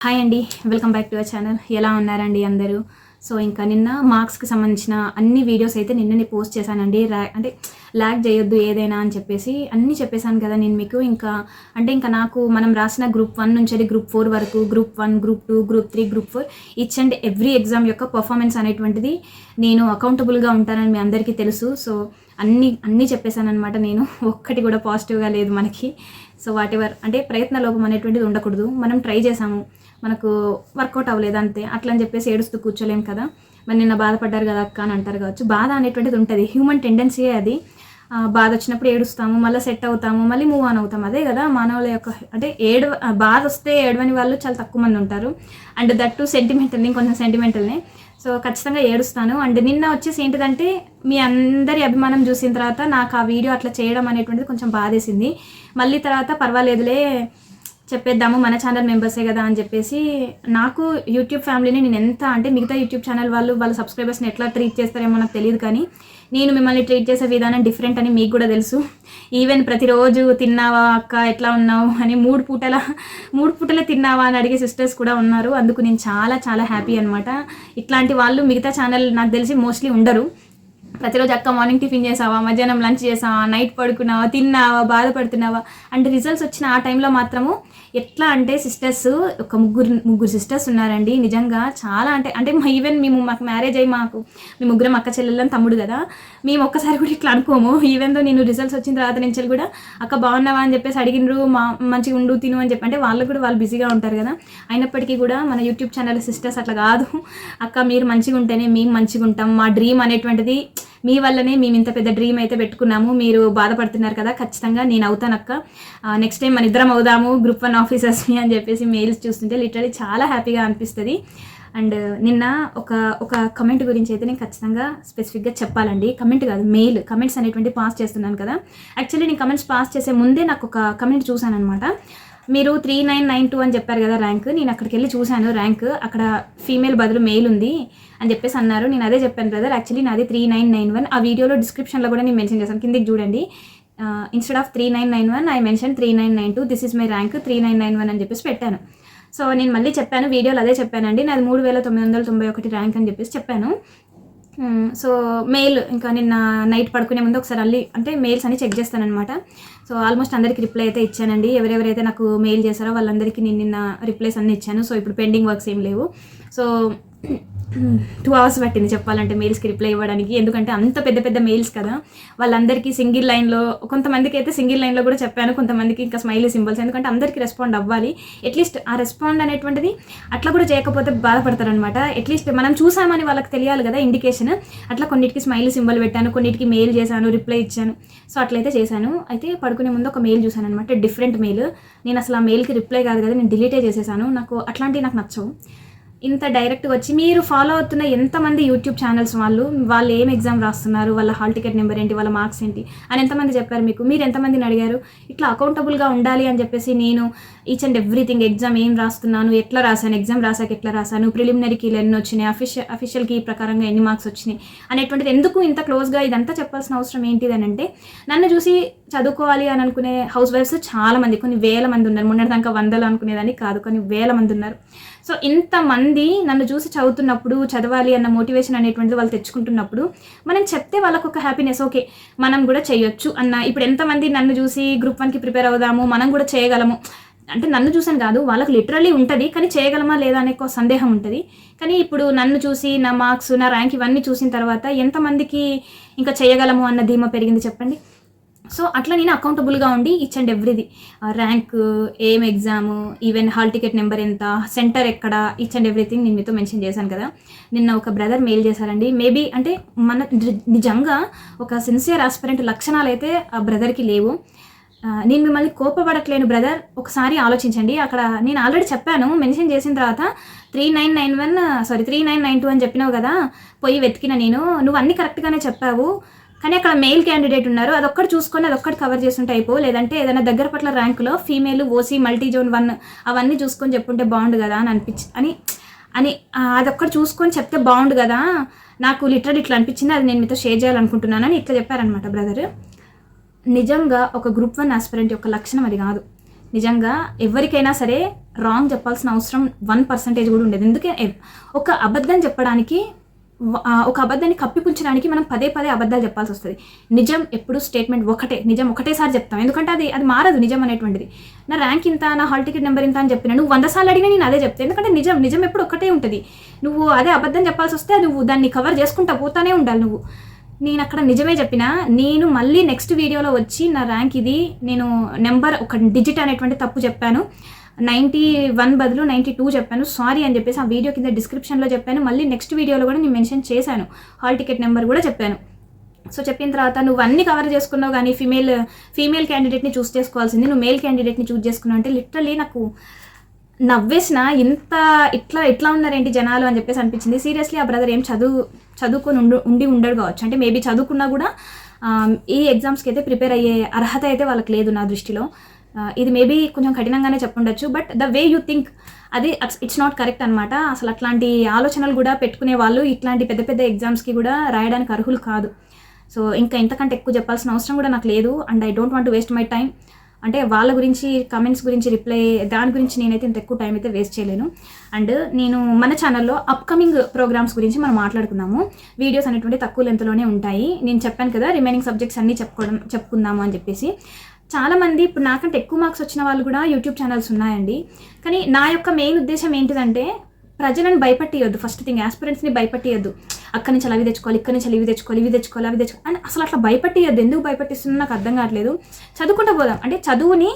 Hi అండి welcome back to our channel ఎలా ఉన్నారండి అందరూ? సో ఇంకా నిన్న మార్క్స్కి సంబంధించిన అన్ని వీడియోస్ అయితే నిన్ననే పోస్ట్ చేశానండి. రా అంటే ల్యాక్ చేయొద్దు ఏదైనా అని చెప్పేసి అన్నీ చెప్పేశాను కదా నేను మీకు. ఇంకా అంటే ఇంకా నాకు మనం రాసిన గ్రూప్ వన్ నుంచి గ్రూప్ ఫోర్ వరకు group one group two group three group four each and every exam యొక్క పర్ఫార్మెన్స్ అనేటువంటిది నేను అకౌంటబుల్గా ఉంటానని మీ అందరికీ తెలుసు. సో అన్నీ అన్నీ చెప్పేశాను అనమాట నేను. ఒక్కటి కూడా పాజిటివ్గా లేదు మనకి. సో వాట్ ఎవర్ అంటే ప్రయత్న లోపం అనేటువంటిది ఉండకూడదు. మనం ట్రై చేసాము. మనకు వర్కౌట్ అవ్వలేదు అంతే. అట్లా అని చెప్పేసి ఏడుస్తూ కూర్చోలేం కదా. మరి నిన్న బాధపడ్డారు కదా అక్క అని అంటారు కావచ్చు. బాధ అనేటువంటిది ఉంటుంది. హ్యూమన్ టెండెన్సీయే అది. బాధ వచ్చినప్పుడు ఏడుస్తాము మళ్ళీ సెట్ అవుతాము మళ్ళీ మూవ్ ఆన్ అవుతాము. అదే కదా మానవుల యొక్క అంటే ఏడు బాధ వస్తే ఏడవని వాళ్ళు చాలా తక్కువ మంది ఉంటారు. అండ్ దట్ టు సెంటిమెంటల్ని కొంచెం సెంటిమెంటల్ని సో ఖచ్చితంగా ఏడుస్తాను. అండ్ నిన్న వచ్చేసి ఏంటిదంటే మీ అందరి అభిమానం చూసిన తర్వాత నాకు ఆ వీడియో అట్లా చేయడం అనేటువంటిది కొంచెం బాధేసింది. మళ్ళీ తర్వాత పర్వాలేదులే చెప్పేద్దాము మన ఛానల్ మెంబర్సే కదా అని చెప్పేసి నాకు యూట్యూబ్ ఫ్యామిలీని నేను ఎంత అంటే మిగతా యూట్యూబ్ ఛానల్ వాళ్ళు వాళ్ళ సబ్స్క్రైబర్స్ని ఎట్లా ట్రీట్ చేస్తారేమో నాకు తెలియదు కానీ నేను మిమ్మల్ని ట్రీట్ చేసే విధానం డిఫరెంట్ అని మీకు కూడా తెలుసు. ఈవెన్ ప్రతిరోజు తిన్నావా అక్క ఎట్లా ఉన్నావు అని మూడు పూటల మూడు పూటల తిన్నావా అని అడిగే సిస్టర్స్ కూడా ఉన్నారు. అందుకు నేను చాలా చాలా హ్యాపీ అనమాట ఇట్లాంటి వాళ్ళు మిగతా ఛానల్ నాకు తెలిసి మోస్ట్లీ ఉండరు. ప్రతిరోజు అక్క మార్నింగ్ టిఫిన్ చేసావా మధ్యాహ్నం లంచ్ చేసావా నైట్ పడుకున్నావా తిన్నావా బాధపడుతున్నావా? అంటే రిజల్ట్స్ వచ్చిన ఆ టైంలో మాత్రము ఎట్లా అంటే సిస్టర్స్ ఒక ముగ్గురు ముగ్గురు సిస్టర్స్ ఉన్నారండి. నిజంగా చాలా అంటే అంటే ఈవెన్ మేము మాకు మ్యారేజ్ అయ్యి మాకు మీ ముగ్గురం అక్క చెల్లెళ్ళని తమ్ముడు కదా. మేము ఒక్కసారి కూడా ఇట్లా అనుకోము. ఈవెన్ దో నేను రిజల్ట్స్ వచ్చిన తర్వాత నుంచి కూడా అక్క బాగున్నావా అని చెప్పేసి అడిగినరు మా మంచిగా ఉండు తిను అని చెప్పి. అంటే వాళ్ళకు కూడా వాళ్ళు బిజీగా ఉంటారు కదా. అయినప్పటికీ కూడా మన యూట్యూబ్ ఛానల్ సిస్టర్స్ అట్లా కాదు. అక్క మీరు మంచిగా ఉంటేనే మేము మంచిగా ఉంటాం. మా డ్రీమ్ అనేటువంటిది మీ వల్లనే మేము ఇంత పెద్ద డ్రీమ్ అయితే పెట్టుకున్నాము. మీరు బాధపడుతున్నారు కదా ఖచ్చితంగా నేను అవుతానక్క నెక్స్ట్ టైం మన ఇద్దరం అవుదాము గ్రూప్ వన్ ఆఫీసర్స్ని అని చెప్పేసి మెయిల్స్ చూస్తుంటే లిటరలీ చాలా హ్యాపీగా అనిపిస్తుంది. అండ్ uh, నిన్న ఒక ఒక కమెంట్ గురించి అయితే నేను ఖచ్చితంగా స్పెసిఫిక్గా చెప్పాలండి. కమెంట్ కాదు మెయిల్ కమెంట్స్ అనేటువంటి పాస్ చేస్తున్నాను కదా. యాక్చువల్లీ నేను కమెంట్స్ పాస్ చేసే ముందే నాకు ఒక కమెంట్ చూశాను అనమాట మీరు త్రీ నైన్ నైన్ టూ అని చెప్పారు కదా ర్యాంక్ నేను అక్కడికి వెళ్ళి చూశాను ర్యాంక్ అక్కడ ఫీమేల్ బదులు మెయిల్ ఉంది అని చెప్పేసి అన్నారు. నేను అదే చెప్పాను బ్రదర్ యాక్చువల్లీ నాది త్రీ నైన్ నైన్ వన్. ఆ వీడియోలో డిస్క్రిప్షన్లో కూడా నేను మెన్షన్ చేశాను. కిందికి చూడండి. Instead of three nine nine one I mention three nine nine two. This is my rank three nine nine one అని చెప్పేసి పెట్టాను. సో నేను మళ్ళీ చెప్పాను వీడియోలో అదే చెప్పానండి. నాది మూడు వేల తొమ్మిది వందల తొంభై ఒకటి ర్యాంక్ అని చెప్పేసి చెప్పాను. సో మెయిల్ ఇంకా నిన్న నైట్ పడుకునే ముందు ఒకసారి అల్లి అంటే మెయిల్స్ అన్ని చెక్ చేస్తానమాట సో ఆల్మోస్ట్ అందరికీ రిప్లై అయితే ఇచ్చానండి. ఎవరెవరైతే నాకు మెయిల్ చేశారో వాళ్ళందరికీ నేను నిన్న రిప్లైస్ అన్నీ ఇచ్చాను. సో ఇప్పుడు పెండింగ్ వర్క్స్ ఏం లేవు. So Hmm. టూ అవర్స్ పట్టింది చెప్పాలంటే మెయిల్స్కి రిప్లై ఇవ్వడానికి. ఎందుకంటే అంత పెద్ద పెద్ద మెయిల్స్ కదా. వాళ్ళందరికీ సింగిల్ లైన్లో కొంతమందికి అయితే సింగిల్ లైన్లో కూడా చెప్పాను. కొంతమందికి ఇంకా స్మైలీ సింబల్స్ ఎందుకంటే అందరికీ రెస్పాండ్ అవ్వాలి. అట్లీస్ట్ ఆ రెస్పాండ్ అనేటువంటిది అట్లా కూడా చేయకపోతే బాధపడతారనమాట అట్లీస్ట్ మనం చూసామని వాళ్ళకి తెలియాలి కదా ఇండికేషన్ అట్లా కొన్నిటికి స్మైలీ సింబల్ పెట్టాను కొన్నిటికి మెయిల్ చేశాను రిప్లై ఇచ్చాను. సో అట్లయితే చేశాను. అయితే పడుకునే ముందు ఒక మెయిల్ చూశాను అనమాట డిఫరెంట్ మెయిల్ నేను అసలు ఆ మెయిల్కి రిప్లై కాదు కదా నేను డిలీటే చేసేసాను. నాకు అట్లాంటివి నాకు నచ్చవు. ఇంత డైరెక్ట్గా వచ్చి మీరు ఫాలో అవుతున్న ఎంతమంది యూట్యూబ్ ఛానల్స్ వాళ్ళు వాళ్ళు ఏం ఎగ్జామ్ రాస్తున్నారు వాళ్ళ హాల్ టికెట్ నెంబర్ ఏంటి వాళ్ళ మార్క్స్ ఏంటి అని ఎంతమంది చెప్పారు మీకు? మీరు ఎంతమందిని అడిగారు? ఇట్లా అకౌంటబుల్గా ఉండాలి అని చెప్పేసి నేను ఈచ్ అండ్ ఎవ్రీథింగ్ ఎగ్జామ్ ఏం రాస్తున్నాను ఎట్లా రాశాను ఎగ్జామ్ రాసాక ఎట్లా రాశాను ప్రిలిమినరీకి ఎన్ని వచ్చినాయి అఫీషియల్ అఫీషియల్కి ప్రకారంగా ఎన్ని మార్క్స్ వచ్చినాయి అనేటువంటిది ఎందుకు ఇంత క్లోజ్గా ఇదంతా చెప్పాల్సిన అవసరం ఏంటిది అని అంటే నన్ను చూసి చదువుకోవాలి అని అనుకునే హౌస్ వైఫ్స్ చాలా మంది కొన్ని వేల మంది ఉన్నారు. మొన్నటిదాకా వందలు అనుకునేదాన్ని కాదు కొన్ని వేల మంది ఉన్నారు. సో ఇంతమంది నన్ను చూసి చదువుతున్నప్పుడు చదవాలి అన్న మోటివేషన్ అనేటువంటిది వాళ్ళు తెచ్చుకుంటున్నప్పుడు మనం చెప్తే వాళ్ళకు ఒక హ్యాపీనెస్ ఓకే మనం కూడా చేయొచ్చు అన్న. ఇప్పుడు ఎంతమంది నన్ను చూసి గ్రూప్ వన్కి ప్రిపేర్ అవుదాము మనం కూడా చేయగలము. అంటే నన్ను చూసాను కాదు వాళ్ళకి లిటరలీ ఉంటుంది కానీ చేయగలమా లేదా అనే సందేహం ఉంటుంది. కానీ ఇప్పుడు నన్ను చూసి నా మార్క్స్ నా ర్యాంక్ ఇవన్నీ చూసిన తర్వాత ఎంతమందికి ఇంకా చేయగలము అన్న ధీమా పెరిగింది చెప్పండి? సో అట్లా నేను అకౌంటబుల్గా ఉండి ఈచ్ అండ్ ఎవ్రీది ర్యాంక్ ఏం exam even hall ticket number ఎంత సెంటర్ ఎక్కడ ఈచ్ అండ్ ఎవ్రీథింగ్ నేను మీతో మెన్షన్ చేశాను కదా. నిన్న ఒక బ్రదర్ మెయిల్ చేశారండి. మేబీ అంటే మన ని- నిజంగా ఒక సిన్సియర్ ఆస్పిరెంట్ లక్షణాలు అయితే ఆ బ్రదర్కి లేవు. నేను మిమ్మల్ని కోపపడట్లేను బ్రదర్ ఒకసారి ఆలోచించండి. అక్కడ నేను ఆల్రెడీ చెప్పాను మెన్షన్ చేసిన తర్వాత three nine nine one sorry three nine nine two అని చెప్పినావు కదా పోయి వెతికిన నేను. నువ్వు అన్ని కరెక్ట్గానే చెప్పావు. కానీ అక్కడ మెయిల్ క్యాండిడేట్ ఉన్నారు. అదొక్కటి చూసుకొని అదొక్కటి కవర్ చేస్తుంటే అయిపో. లేదంటే ఏదైనా దగ్గర పట్ల ర్యాంకులో female OC multi zone one అవన్నీ చూసుకొని చెప్పుంటే బాగుండు కదా అని అనిపించి అని అని అదొక్కటి చూసుకొని చెప్తే బాగుండు కదా? నాకు లిటరల్ ఇట్లా అనిపించింది అది నేను మీతో షేర్ చేయాలనుకుంటున్నాను అని ఇట్లా చెప్పారనమాట బ్రదర్ నిజంగా ఒక గ్రూప్ వన్ ఆస్పిరెంట్ యొక్క లక్షణం అది కాదు. నిజంగా ఎవరికైనా సరే రాంగ్ చెప్పాల్సిన అవసరం వన్ పర్సంటేజ్ కూడా ఉండేది. ఎందుకే ఒక అబద్ధం చెప్పడానికి ఒక అబద్ధాన్ని కప్పిపుంచడానికి మనం పదే పదే అబద్ధాలు చెప్పాల్సి వస్తుంది. నిజం ఎప్పుడు స్టేట్మెంట్ ఒకటే నిజం ఒకటేసారి చెప్తాం. ఎందుకంటే అది అది మారదు నిజం అనేటువంటిది. నా ర్యాంక్ ఇంత నా హాల్ టికెట్ నెంబర్ ఇంత అని చెప్పిన నువ్వు వంద సార్లు అడిగినా నేను అదే చెప్తాను ఎందుకంటే నిజం నిజం ఎప్పుడు ఒకటే ఉంటుంది. నువ్వు అదే అబద్ధం చెప్పాల్సి వస్తే నువ్వు దాన్ని కవర్ చేసుకుంటా పోతానే ఉండాలి నువ్వు. నేను అక్కడ నిజమే చెప్పిన నేను మళ్ళీ నెక్స్ట్ వీడియోలో వచ్చి నా ర్యాంక్ ఇది నేను నెంబర్ ఒక డిజిట్ అనేటువంటి తప్పు చెప్పాను. నైంటీ వన్ బదులు నైంటీ టూ చెప్పాను. సారీ అని చెప్పేసి ఆ వీడియో కింద డిస్క్రిప్షన్లో చెప్పాను. మళ్ళీ నెక్స్ట్ వీడియోలో కూడా నేను మెన్షన్ చేశాను. హాల్ టికెట్ నెంబర్ కూడా చెప్పాను. సో చెప్పిన తర్వాత నువ్వు అన్ని కవర్ చేసుకున్నావు కానీ ఫీమేల్ ఫీమేల్ క్యాండిడేట్ని చూస్ చేసుకోవాల్సింది. నువ్వు మేల్ క్యాండిడేట్ని చూస్ చేసుకున్నావు అంటే లిటరలీ నాకు నవ్వేసిన ఇంత ఇట్లా ఇట్లా ఉన్నారేంటి జనాలు అని చెప్పేసి అనిపించింది. సీరియస్లీ ఆ బ్రదర్ ఏం చదువు చదువుకొని ఉండు ఉండి ఉండడు కావచ్చు. అంటే మేబీ చదువుకున్నా కూడా ఈ ఎగ్జామ్స్కి అయితే ప్రిపేర్ అయ్యే అర్హత అయితే వాళ్ళకి లేదు నా దృష్టిలో. ఇది మేబీ కొంచెం కఠినంగానే చెప్పుండొచ్చు but the way you think అది ఇట్స్ నాట్ కరెక్ట్ అనమాట అసలు అట్లాంటి ఆలోచనలు కూడా పెట్టుకునే వాళ్ళు ఇట్లాంటి పెద్ద పెద్ద ఎగ్జామ్స్కి కూడా రాయడానికి అర్హులు కాదు. సో ఇంకా ఇంతకంటే ఎక్కువ చెప్పాల్సిన అవసరం కూడా నాకు లేదు and I don't want to waste my time అంటే వాళ్ళ గురించి కమెంట్స్ గురించి రిప్లై దాని గురించి నేనైతే ఇంత ఎక్కువ టైం అయితే వేస్ట్ చేయలేను. అండ్ నేను మన ఛానల్లో అప్కమింగ్ ప్రోగ్రామ్స్ గురించి మనం మాట్లాడుకుందాము. వీడియోస్ అనేటువంటి తక్కువ లెంత్లోనే ఉంటాయి. నేను చెప్పాను కదా రిమైనింగ్ సబ్జెక్ట్స్ అన్నీ చెప్పుకోవడం చెప్పుకుందాము అని చెప్పేసి. చాలామంది ఇప్పుడు నాకంటే ఎక్కువ మార్క్స్ వచ్చిన వాళ్ళు కూడా యూట్యూబ్ ఛానల్స్ ఉన్నాయండి. కానీ నా యొక్క మెయిన్ ఉద్దేశం ఏంటిదంటే ప్రజలను భయపట్టియొద్దు. First thing ఆస్పిరెంట్స్ని భయపట్టియొద్దు. అక్కడి నుంచి అవి తెచ్చుకోవాలి ఇక్కడి నుంచి ఇవి తెచ్చుకోవాలి ఇవి తెచ్చుకోవాలి అవి తెచ్చుకోవాలి. అని అసలు అట్లా భయపట్టియొద్దు. ఎందుకు భయపట్టిస్తున్నా నాకు అర్థం కావట్లేదు. చదువుకుంటూ పోదాం. అంటే చదువుని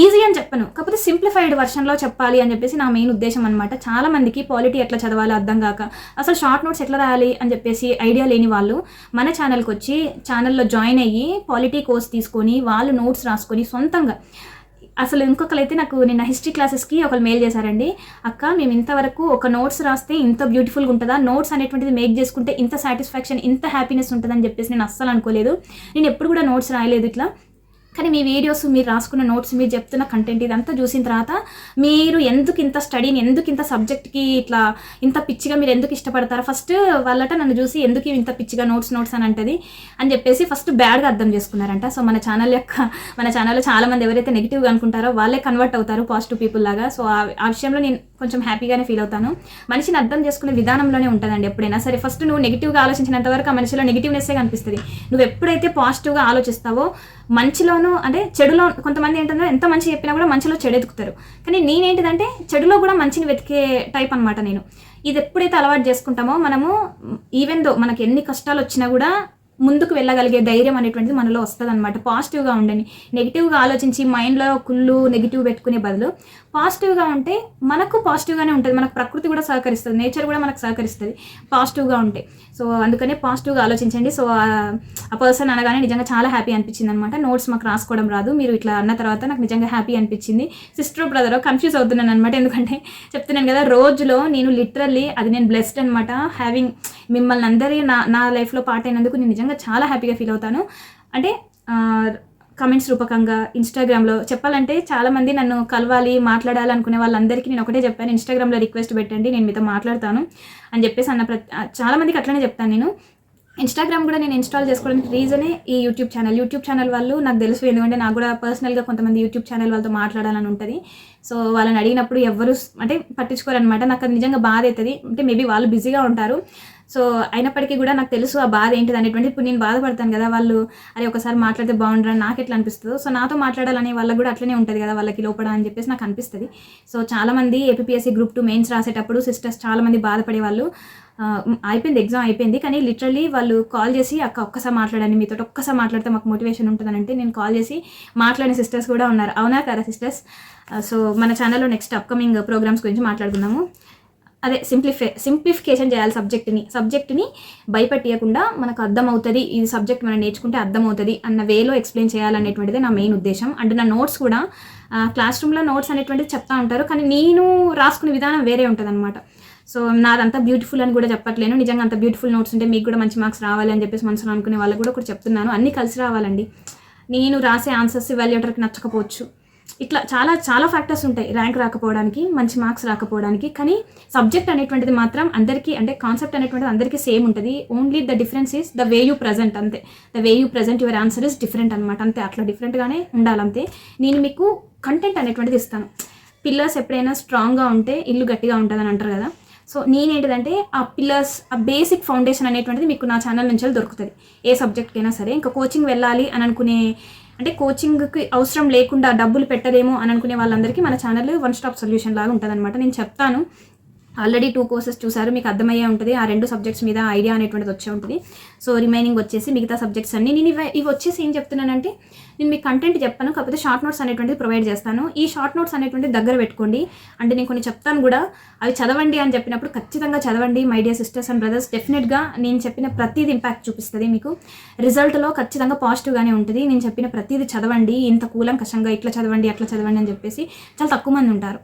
ఈజీ అని చెప్పను. కాకపోతే సింప్లిఫైడ్ వర్షన్లో చెప్పాలి అని చెప్పేసి నా మెయిన్ ఉద్దేశం అనమాట చాలా మందికి పాలిటీ ఎట్లా చదవాలి అర్థం కాక అసలు షార్ట్ నోట్స్ ఎట్లా రాయాలి అని చెప్పేసి ఐడియా లేని వాళ్ళు మన ఛానల్కి వచ్చి ఛానల్లో జాయిన్ అయ్యి పాలిటీ కోర్స్ తీసుకొని వాళ్ళు నోట్స్ రాసుకొని సొంతంగా అసలు ఇంకొకరైతే నాకు నిన్న హిస్టరీ క్లాసెస్కి ఒకరు మెయిల్ చేశారండి అక్క మేము ఇంతవరకు ఒక నోట్స్ రాస్తే ఇంత బ్యూటిఫుల్గా ఉంటుందా? నోట్స్ అనేటువంటిది మేక్ చేసుకుంటే ఇంత సాటిస్ఫాక్షన్ ఇంత హ్యాపీనెస్ ఉంటుందని చెప్పేసి నేను అస్సలు అనుకోలేదు. నేను ఎప్పుడు కూడా నోట్స్ రాయలేదు ఇట్లా. కానీ మీ వీడియోస్ మీరు రాసుకున్న నోట్స్ మీరు చెప్తున్న కంటెంట్ ఇదంతా చూసిన తర్వాత మీరు ఎందుకు ఇంత స్టడీని ఎందుకు ఇంత సబ్జెక్ట్కి ఇట్లా ఇంత పిచ్చిగా మీరు ఎందుకు ఇష్టపడతారు? ఫస్ట్ వాళ్ళట నన్ను చూసి ఎందుకు ఇంత పిచ్చిగా నోట్స్ నోట్స్ అని అంటది అని చెప్పేసి ఫస్ట్ బ్యాడ్గా అర్థం చేసుకున్నారంట. సో మన ఛానల్ యొక్క మన ఛానల్లో చాలామంది ఎవరైతే నెగిటివ్గా అనుకుంటారో వాళ్ళే కన్వర్ట్ అవుతారు పాజిటివ్ పీపుల్ లాగా. సో ఆ విషయంలో నేను కొంచెం హ్యాపీగానే ఫీల్ అవుతాను. మనిషిని అర్థం చేసుకునే విధానంలోనే ఉంటుందండి ఎప్పుడైనా సరే. ఫస్ట్ నువ్వు నెగిటివ్గా ఆలోచించినంత వరకు ఆ మనిషిలో నెగిటివ్నెస్సే కనిపిస్తుంది. నువ్వు ఎప్పుడైతే పాజిటివ్గా ఆలోచిస్తావో మంచిలోనూ అంటే చెడులో కొంతమంది ఏంటంటే ఎంత మంచి చెప్పినా కూడా మంచిలో చెడు ఎదుగుతారు. కానీ నేనేంటిదంటే చెడులో కూడా మంచిని వెతికే టైప్ అనమాట నేను. ఇది ఎప్పుడైతే అలవాటు చేసుకుంటామో మనము ఈవెన్ దో మనకి ఎన్ని కష్టాలు వచ్చినా కూడా ముందుకు వెళ్ళగలిగే ధైర్యం అనేటువంటిది మనలో వస్తుంది అనమాట పాజిటివ్గా ఉండండి. నెగిటివ్గా ఆలోచించి మైండ్లో కుళ్ళు నెగిటివ్ పెట్టుకునే బదులు పాజిటివ్గా ఉంటే మనకు పాజిటివ్గానే ఉంటుంది. మనకు ప్రకృతి కూడా సహకరిస్తుంది. నేచర్ కూడా మనకు సహకరిస్తుంది. పాజిటివ్గా ఉంటే. సో అందుకనే పాజిటివ్గా ఆలోచించండి. సో ఆ- పర్సన్ అనగానే నిజంగా చాలా హ్యాపీ అనిపించింది అనమాట నోట్స్ మాకు రాసుకోవడం రాదు. మీరు ఇట్లా అన్న తర్వాత నాకు నిజంగా హ్యాపీ అనిపించింది. సిస్టర్ బ్రదర్ కన్ఫ్యూజ్ అవుతున్నాను అనమాట ఎందుకంటే చెప్తున్నాను కదా రోజులో నేను లిటరల్లీ అది నేను బ్లెస్డ్ అనమాట హ్యావింగ్ మిమ్మల్ని అందరి నా నా లైఫ్లో పార్ట్ అయినందుకు నేను నిజంగా చాలా హ్యాపీగా ఫీల్ అవుతాను. అంటే కమెంట్స్ రూపకంగా ఇన్స్టాగ్రామ్లో చెప్పాలంటే చాలామంది నన్ను కలవాలి మాట్లాడాలి అనుకునే వాళ్ళందరికీ నేను ఒకటే చెప్పాను. ఇన్స్టాగ్రామ్లో రిక్వెస్ట్ పెట్టండి నేను మీతో మాట్లాడతాను అని చెప్పేసి అన్న ప్రతి చాలామందికి అట్లనే చెప్తాను నేను. ఇన్స్టాగ్రామ్ కూడా నేను ఇన్స్టాల్ చేసుకోవడానికి రీజనే ఈ యూట్యూబ్ ఛానల్. యూట్యూబ్ ఛానల్ వాళ్ళు నాకు తెలుసు ఎందుకంటే నాకు కూడా పర్సనల్గా కొంతమంది యూట్యూబ్ ఛానల్ వాళ్ళతో మాట్లాడాలని ఉంటుంది. సో వాళ్ళని అడిగినప్పుడు ఎవరు అంటే పట్టించుకోరనమాట నాకు అది నిజంగా బాధ అవుతుంది అంటే మేబీ వాళ్ళు బిజీగా ఉంటారు. సో అయినప్పటికీ కూడా నాకు తెలుసు ఆ బాధ ఏంటిది అనేటువంటి. ఇప్పుడు నేను బాధపడతాను కదా వాళ్ళు అరే ఒకసారి మాట్లాడితే బాగుండరని నాకు ఎట్లా అనిపిస్తుందో. సో నాతో మాట్లాడాలనే వాళ్ళకి కూడా అట్లనే ఉంటుంది కదా వాళ్ళకి లోపల అని చెప్పేసి నాకు అనిపిస్తుంది. సో చాలామంది ఏపీఎస్సీ గ్రూప్ టూ మెయిన్స్ రాసేటప్పుడు సిస్టర్స్ చాలామంది బాధపడే వాళ్ళు అయిపోయింది ఎగ్జామ్ అయిపోయింది. కానీ లిటరలీ వాళ్ళు కాల్ చేసి అక్క ఒక్కసారి మాట్లాడండి మీతో ఒక్కసారి మాట్లాడితే మాకు మోటివేషన్ ఉంటుందని అంటే నేను కాల్ చేసి మాట్లాడిన సిస్టర్స్ కూడా ఉన్నారు. అవునా కదా సిస్టర్స్ సో మన ఛానల్లో నెక్స్ట్ అప్కమింగ్ ప్రోగ్రామ్స్ గురించి మాట్లాడుకుందాము. అదే సింప్లిఫై సింప్లిఫికేషన్ చేయాలి సబ్జెక్ట్ని. సబ్జెక్ట్ని భయపెట్టియకుండా మనకు అర్థమవుతుంది ఈ సబ్జెక్ట్ మనం నేర్చుకుంటే అర్థమవుతుంది అన్న వేలో ఎక్స్ప్లెయిన్ చేయాలనేటువంటిది నా మెయిన్ ఉద్దేశం. అండ్ నా నోట్స్ కూడా క్లాస్ రూమ్లో నోట్స్ అనేటువంటిది చెప్తా ఉంటారు కానీ నేను రాసుకునే విధానం వేరే ఉంటుంది అనమాట సో నాదంతా బ్యూటిఫుల్ అని కూడా చెప్పట్లేను. నిజంగా అంత బ్యూటిఫుల్ నోట్స్ ఉంటే మీకు కూడా మంచి మార్క్స్ రావాలి అని చెప్పేసి మనసులో అనుకునే వాళ్ళకి కూడా ఒకటి చెప్తున్నాను. అన్నీ కలిసి రావాలండి. నేను రాసే ఆన్సర్స్ వాల్యుయేటర్కి నచ్చకపోవచ్చు. ఇట్లా చాలా చాలా ఫ్యాక్టర్స్ ఉంటాయి. ర్యాంక్ రాకపోవడానికి మంచి మార్క్స్ రాకపోవడానికి. కానీ సబ్జెక్ట్ అనేటువంటిది మాత్రం అందరికీ అంటే కాన్సెప్ట్ అనేటువంటిది అందరికీ సేమ్ ఉంటుంది. Only the difference is the way you present అంతే. The way you present your answer is different అనమాట అంతే. అట్లా డిఫరెంట్గానే ఉండాలంతే. నేను మీకు కంటెంట్ అనేటువంటిది ఇస్తాను. పిల్లర్స్ ఎప్పుడైనా స్ట్రాంగ్గా ఉంటే ఇల్లు గట్టిగా ఉంటుందని అంటారు కదా. సో నేనేంటిదంటే ఆ పిల్లర్స్ ఆ బేసిక్ ఫౌండేషన్ అనేటువంటిది మీకు నా ఛానల్ నుంచి దొరుకుతుంది. ఏ సబ్జెక్ట్కైనా సరే. ఇంకా కోచింగ్ వెళ్ళాలి అని అనుకునే అంటే కోచింగ్కి అవసరం లేకుండా డబ్బులు పెట్టదేమో అని అనుకునే వాళ్ళందరికీ మన ఛానల్ వన్ స్టాప్ సొల్యూషన్ లాగా ఉంటుంది నేను చెప్తాను. ఆల్రెడీ టూ కోర్సెస్ చూసారు మీకు అర్థమయ్యే ఉంటుంది. ఆ రెండు సబ్జెక్ట్స్ మీద ఐడియా అనేటువంటిది వచ్చే ఉంటుంది. సో రిమైనింగ్ వచ్చేసి మిగతా సబ్జెక్ట్స్ అన్ని. నేను ఇవి ఇవి వచ్చేసి ఏం చెప్తున్నానంటే నేను మీకు కంటెంట్ చెప్పాను కాకపోతే షార్ట్ నోట్స్ అనేటువంటిది ప్రొవైడ్ చేస్తాను. ఈ షార్ట్ నోట్స్ అనేటువంటిది దగ్గర పెట్టుకోండి. అంటే నేను కొన్ని చెప్తాను కూడా అవి చదవండి అని చెప్పినప్పుడు ఖచ్చితంగా చదవండి my dear sisters and brothers డెఫినెట్గా నేను చెప్పిన ప్రతిదీ ఇంపాక్ట్ చూపిస్తుంది మీకు. రిజల్ట్లో ఖచ్చితంగా పాజిటివ్గానే ఉంటుంది. నేను చెప్పిన ప్రతిదీ చదవండి ఇంత కూలంకషంగా ఇట్లా చదవండి అట్లా చదవండి అని చెప్పేసి చాలా తక్కువ మంది ఉంటారు.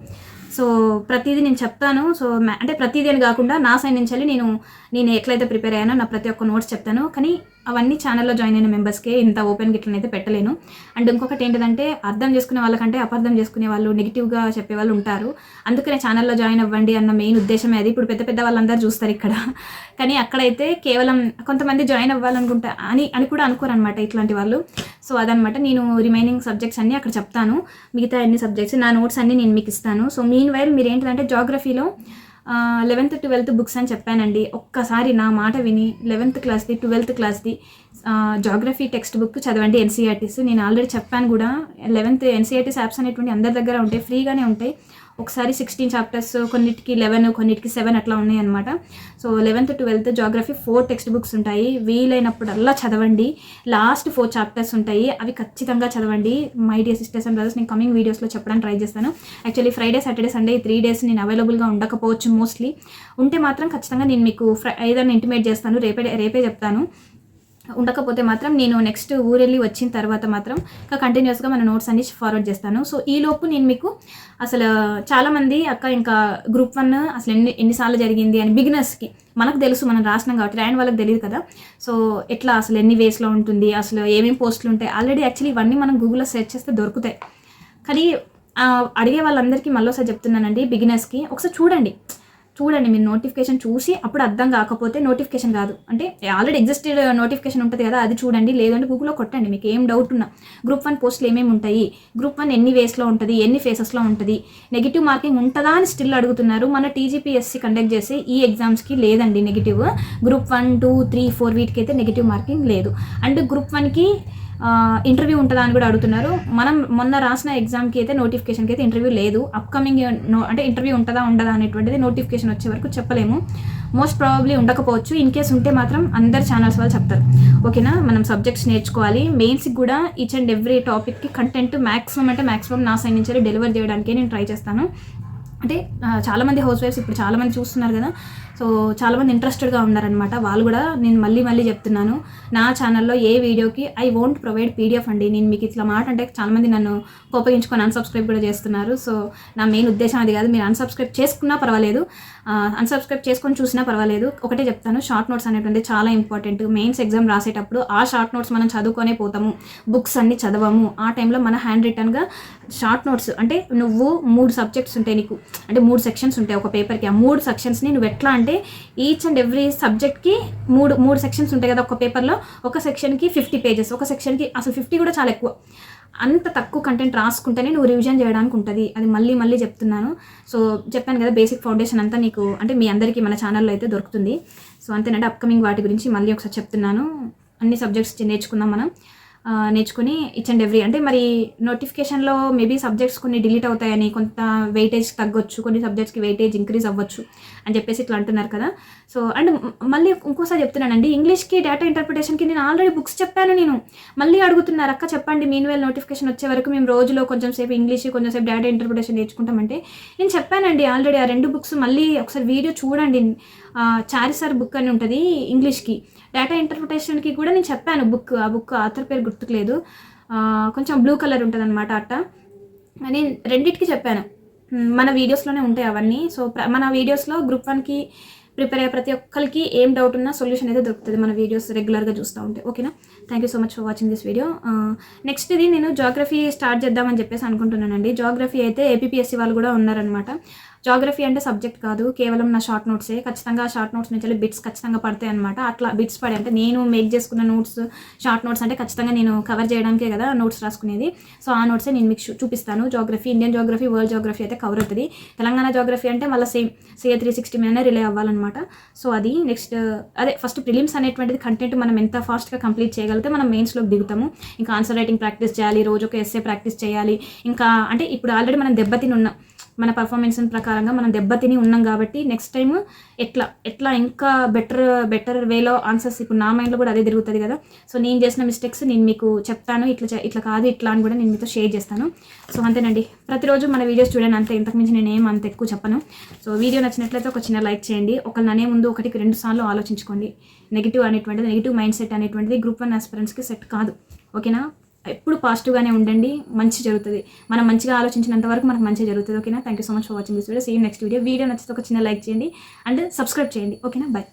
సో ప్రతిదీ నేను చెప్తాను. సో అంటే ప్రతిదీ అని కాకుండా నా సైడ్ నుంచి వెళ్ళి నేను నేను ఎట్లయితే ప్రిపేర్ అయ్యానో నా ప్రతి ఒక్క నోట్స్ చెప్తాను. కానీ అవన్నీ ఛానల్లో జాయిన్ అయిన మెంబర్స్కే ఇంత ఓపెన్ గిట్లనైతే పెట్టలేను. అండ్ ఇంకొకటి ఏంటంటే అర్థం చేసుకునే వాళ్ళకంటే అపార్థం చేసుకునే వాళ్ళు నెగిటివ్గా చెప్పే వాళ్ళు ఉంటారు. అందుకనే ఛానల్లో జాయిన్ అవ్వండి అన్న మెయిన్ ఉద్దేశమే అది. ఇప్పుడు పెద్ద పెద్ద వాళ్ళందరూ చూస్తారు ఇక్కడ. కానీ అక్కడైతే కేవలం కొంతమంది జాయిన్ అవ్వాలనుకుంటా అని అని కూడా అనుకోరు అనమాట ఇట్లాంటి వాళ్ళు. సో అదనమాట నేను రిమైనింగ్ సబ్జెక్ట్స్ అన్నీ అక్కడ చెప్తాను. మిగతా అన్ని సబ్జెక్ట్స్ నా నోట్స్ అన్నీ నేను మీకు ఇస్తాను. సో మీన్ వైల్ మీరు ఏంటంటే జాగ్రఫీలో లెవెన్త్ ట్వెల్త్ బుక్స్ అని చెప్పానండి. ఒక్కసారి నా మాట విని లెవెన్త్ క్లాస్ది ట్వెల్త్ క్లాస్ది జాగ్రఫీ టెక్స్ట్ బుక్ చదవండి ఎన్సీఆర్టీస్ నేను ఆల్రెడీ చెప్పాను కూడా లెవెన్త్ ఎన్సీఆర్టీస్ యాప్స్ అనేటువంటి అందరి దగ్గర ఉంటాయి ఫ్రీగానే ఉంటాయి. ఒకసారి సిక్స్టీన్ చాప్టర్స్ కొన్నిటికి లెవెన్ కొన్నిటికి సెవెన్ అట్లా ఉన్నాయి అనమాట so eleventh twelfth geography four text books ఉంటాయి. వీలైనప్పుడల్లా చదవండి. లాస్ట్ ఫోర్ చాప్టర్స్ ఉంటాయి. అవి ఖచ్చితంగా చదవండి. My dear sisters and brothers నేను కమింగ్ వీడియోస్లో చెప్పడానికి ట్రై చేస్తాను. Actually Friday Saturday Sunday three days నేను అవైలబుల్గా ఉండకపోవచ్చు మోస్ట్లీ ఉంటే మాత్రం ఖచ్చితంగా నేను మీకు ఫ్రై ఏదైనా ఇంటిమేట్ చేస్తాను. రేపే రేపే చెప్తాను. ఉండకపోతే మాత్రం నేను నెక్స్ట్ ఊరెళ్ళి వచ్చిన తర్వాత మాత్రం ఇంకా కంటిన్యూస్గా మన నోట్స్ అన్ని ఫార్వర్డ్ చేస్తాను. సో ఈ లోపు నేను మీకు అసలు చాలామంది అక్క ఇంకా గ్రూప్ వన్ అసలు ఎన్ని ఎన్నిసార్లు జరిగింది అని బిగినర్స్కి మనకు తెలుసు మనం రాసినాం కాబట్టి రాయని వాళ్ళకి తెలియదు కదా. సో ఎట్లా అసలు ఎన్ని వేస్లో ఉంటుంది అసలు ఏమేమి పోస్టులు ఉంటాయి ఆల్రెడీ యాక్చువల్లీ ఇవన్నీ మనం గూగుల్లో సెర్చ్ చేస్తే దొరుకుతాయి. కానీ అడిగే వాళ్ళందరికీ మళ్ళీ ఒకసారి చెప్తున్నానండి బిగినర్స్కి ఒకసారి చూడండి. చూడండి మీరు నోటిఫికేషన్ చూసి అప్పుడు అర్థం కాకపోతే నోటిఫికేషన్ కాదు. అంటే ఆల్రెడీ ఎగ్జిస్టెడ్ నోటిఫికేషన్ ఉంటుంది కదా అది చూడండి లేదంటే గూగుల్లో కొట్టండి మీకు ఏం డౌట్ ఉన్నా. గ్రూప్ వన్ పోస్టులు ఏమేమి ఉంటాయి? గ్రూప్ వన్ ఎన్ని వేస్లో ఉంటుంది? ఎన్ని ఫేసెస్లో ఉంటుంది? నెగిటివ్ మార్కింగ్ ఉంటుందా అని స్టిల్ అడుగుతున్నారు. మన టీజీపీఎస్సీ కండక్ట్ చేసి ఈ ఎగ్జామ్స్కి లేదండి negative group one two three four వీటికి అయితే నెగిటివ్ మార్కింగ్ లేదు అండ్ గ్రూప్ వన్కి ఇంటర్వ్యూ ఉంటుందా అని కూడా అడుగుతున్నారు. మనం మొన్న రాసిన ఎగ్జామ్కి అయితే నోటిఫికేషన్కి అయితే ఇంటర్వ్యూ లేదు. అప్కమింగ్ అంటే ఇంటర్వ్యూ ఉంటుందా ఉండదా అనేటువంటిది నోటిఫికేషన్ వచ్చే వరకు చెప్పలేము. మోస్ట్ ప్రాబబ్లీ ఉండకపోవచ్చు. ఇన్ కేస్ ఉంటే మాత్రం అందరు ఛానల్స్ వాళ్ళు చెప్తారు. ఓకేనా? మనం సబ్జెక్ట్స్ నేర్చుకోవాలి. మెయిన్స్కి కూడా ఈచ్ అండ్ ఎవ్రీ టాపిక్కి కంటెంట్ మ్యాక్సిమం అంటే మ్యాక్సిమం నా సైడ్ నుంచి డెలివర్ చేయడానికి నేను ట్రై చేస్తాను. అంటే చాలామంది హౌస్ వైఫ్స్ ఇప్పుడు చాలామంది చూస్తున్నారు కదా. సో చాలామంది ఇంట్రెస్టెడ్గా ఉన్నారనమాట వాళ్ళు కూడా నేను మళ్ళీ మళ్ళీ చెప్తున్నాను నా ఛానల్లో ఏ వీడియోకి ఐ వోంట్ ప్రొవైడ్ పీడిఎఫ్ అండి. నేను మీకు ఇట్లా మాట అంటే చాలామంది నన్ను కోపగించుకొని అన్సబ్స్క్రైబ్ కూడా చేస్తున్నారు. సో నా మెయిన్ ఉద్దేశం అది కాదు. మీరు అన్సబ్స్క్రైబ్ చేసుకున్నా పర్వాలేదు. అన్సబ్స్క్రైబ్ చేసుకొని చూసినా పర్వాలేదు. ఒకటే చెప్తాను షార్ట్ నోట్స్ అనేటువంటి చాలా ఇంపార్టెంట్ మెయిన్స్ ఎగ్జామ్ రాసేటప్పుడు ఆ షార్ట్ నోట్స్ మనం చదువుకొనే పోతాము. బుక్స్ అన్ని చదవము. ఆ టైంలో మన హ్యాండ్ రిటర్న్గా షార్ట్ నోట్స్ అంటే నువ్వు మూడు సబ్జెక్ట్స్ ఉంటాయి నీకు. అంటే మూడు సెక్షన్స్ ఉంటాయి ఒక పేపర్కి ఆ మూడు సెక్షన్స్ని నువ్వు ఎట్లా అంటే ఈచ్ అండ్ ఎవ్రీ సబ్జెక్ట్కి మూడు మూడు సెక్షన్స్ ఉంటాయి కదా ఒక పేపర్లో ఒక సెక్షన్కి ఫిఫ్టీ పేజెస్ ఒక సెక్షన్కి అసలు ఫిఫ్టీ కూడా చాలా ఎక్కువ. అంత తక్కువ కంటెంట్ రాసుకుంటేనే నువ్వు రివిజన్ చేయడానికి ఉంటుంది. అది మళ్ళీ మళ్ళీ చెప్తున్నాను. సో చెప్పాను కదా బేసిక్ ఫౌండేషన్ అంతా నీకు అంటే మీ అందరికీ మన ఛానల్లో అయితే దొరుకుతుంది. సో అంతేనంటే అప్కమింగ్ వాటి గురించి మళ్ళీ ఒకసారి చెప్తున్నాను. అన్ని సబ్జెక్ట్స్ నేర్చుకుందాం మనం. నేర్చుకుని ఇచ్ అండ్ ఎవ్రీ అంటే మరి నోటిఫికేషన్లో మేబీ సబ్జెక్ట్స్ కొన్ని డిలీట్ అవుతాయని కొంత వెయిటేజ్ తగ్గొచ్చు కొన్ని సబ్జెక్ట్స్కి వెయిటేజ్ ఇంక్రీజ్ అవ్వచ్చు అని చెప్పేసి ఇట్లా అంటున్నారు కదా. సో అండ్ మళ్ళీ ఇంకోసారి చెప్తున్నానండి ఇంగ్లీష్కి డేటా ఇంటర్ప్రిటేషన్కి నేను ఆల్రెడీ బుక్స్ చెప్పాను నేను. మళ్ళీ అడుగుతున్నారు అక్క చెప్పండి మీన్ వేల్ నోటిఫికేషన్ వచ్చే వరకు మేము రోజులో కొంచెం సేపు ఇంగ్లీష్ కొంచెం సేపు డేటా ఇంటర్ప్రిటేషన్ నేర్చుకుంటామంటే. నేను చెప్పానండి ఆల్రెడీ ఆ రెండు బుక్స్ మళ్ళీ ఒకసారి వీడియో చూడండి. చారిసార్ బుక్ అని ఉంటుంది ఇంగ్లీష్కి. డేటా ఇంటర్ప్రిటేషన్కి కూడా నేను చెప్పాను బుక్ ఆ బుక్ ఆథర్ పేరు గుర్తుకులేదు. కొంచెం బ్లూ కలర్ ఉంటుంది అనమాట అట్ట. నేను రెండింటికి చెప్పాను. మన వీడియోస్లోనే ఉంటాయి అవన్నీ. సో మన వీడియోస్లో గ్రూప్ వన్కి ప్రిపేర్ అయ్యే ప్రతి ఒక్కరికి ఏం డౌట్ ఉన్నా సొల్యూషన్ అయితే దొరుకుతుంది. మన వీడియోస్ రెగ్యులర్గా చూస్తూ ఉంటే. ఓకేనా thank you so much for watching this video next ఇది నేను జాగ్రఫీ స్టార్ట్ చేద్దామని చెప్పేసి అనుకుంటున్నానండి. జాగ్రఫీ అయితే ఏపీఎస్సీ వాళ్ళు కూడా ఉన్నారనమాట జాగ్రఫీ అంటే సబ్జెక్ట్ కాదు. కేవలం నా షార్ట్ నోట్సే ఖచ్చితంగా షార్ట్ నోట్స్ నుంచి బిట్స్ ఖచ్చితంగా పడతాయి అనమాట అట్లా బిట్స్ పడే అంటే నేను మేక్ చేసుకున్న నోట్స్ షార్ట్ నోట్స్ అంటే ఖచ్చితంగా నేను కవర్ చేయడానికే కదా నోట్స్ రాసుకునేది. సో ఆ నోట్సే నేను మీకు చూపిస్తాను. Geography Indian geography world geography అయితే కవర్ అవుతుంది. తెలంగాణ జాగ్రఫీ అంటే మళ్ళీ సేమ్ సిఏ త్రీ సిక్స్టీ మీదనే రిలే అవ్వాలన్నమాట. సో అది నెక్స్ట్ అదే ఫస్ట్ ప్రిలిమ్స్ అనేటువంటిది కంటెంట్ మనం ఎంత ఫాస్ట్గా కంప్లీట్ చేయగలిగితే మనం మెయిన్స్లోకి దిగుతాము. ఇంకా ఆన్సర్ రైటింగ్ ప్రాక్టీస్ చేయాలి. రోజు ఒక ఎస్ఏ ప్రాక్టీస్ చేయాలి. ఇంకా అంటే ఇప్పుడు ఆల్రెడీ మనం దెబ్బతిని ఉన్నాం. మన పర్ఫార్మెన్స్ ప్రకారంగా మనం దెబ్బతిని ఉన్నాం కాబట్టి నెక్స్ట్ టైం ఎట్లా ఎట్లా ఇంకా బెటర్ బెటర్ వేలో ఆన్సర్స్ ఇప్పుడు నా మైండ్లో కూడా అదే తిరుగుతుంది కదా. సో నేను చేసిన మిస్టేక్స్ నేను మీకు చెప్తాను. ఇట్లా చే- ఇట్లా కాదు ఇట్లా అని కూడా నేను మీతో షేర్ చేస్తాను. సో అంతేనండి. ప్రతిరోజు మన వీడియోస్ చూడండి. అంతే ఇంతకుమించి నేను ఏం అంత ఎక్కువ చెప్పను. సో వీడియో నచ్చినట్లయితే ఒక చిన్న లైక్ చేయండి. ఒకళ్ళు ననే ముందు ఒకటికి రెండు సార్లు ఆలోచించుకోండి. నెగిటివ్ అనేటువంటిది నెగిటివ్ మైండ్ సెట్ అనేటువంటిది గ్రూప్ వన్ ఆస్పిరెంట్స్కి సెట్ కాదు. ఓకేనా ఎప్పుడు పాజిటివ్గానే ఉండండి మంచి జరుగుతుంది. మనం మంచిగా ఆలోచించినంత వరకు మనకు మంచి జరుగుతుంది ఓకేనా? Thank you so much for watching this video same next video video నచ్చితే ఒక చిన్న లైక్ చేయండి అండ్ సబ్స్క్రైబ్ చేయండి. ఓకేనా? బాయ్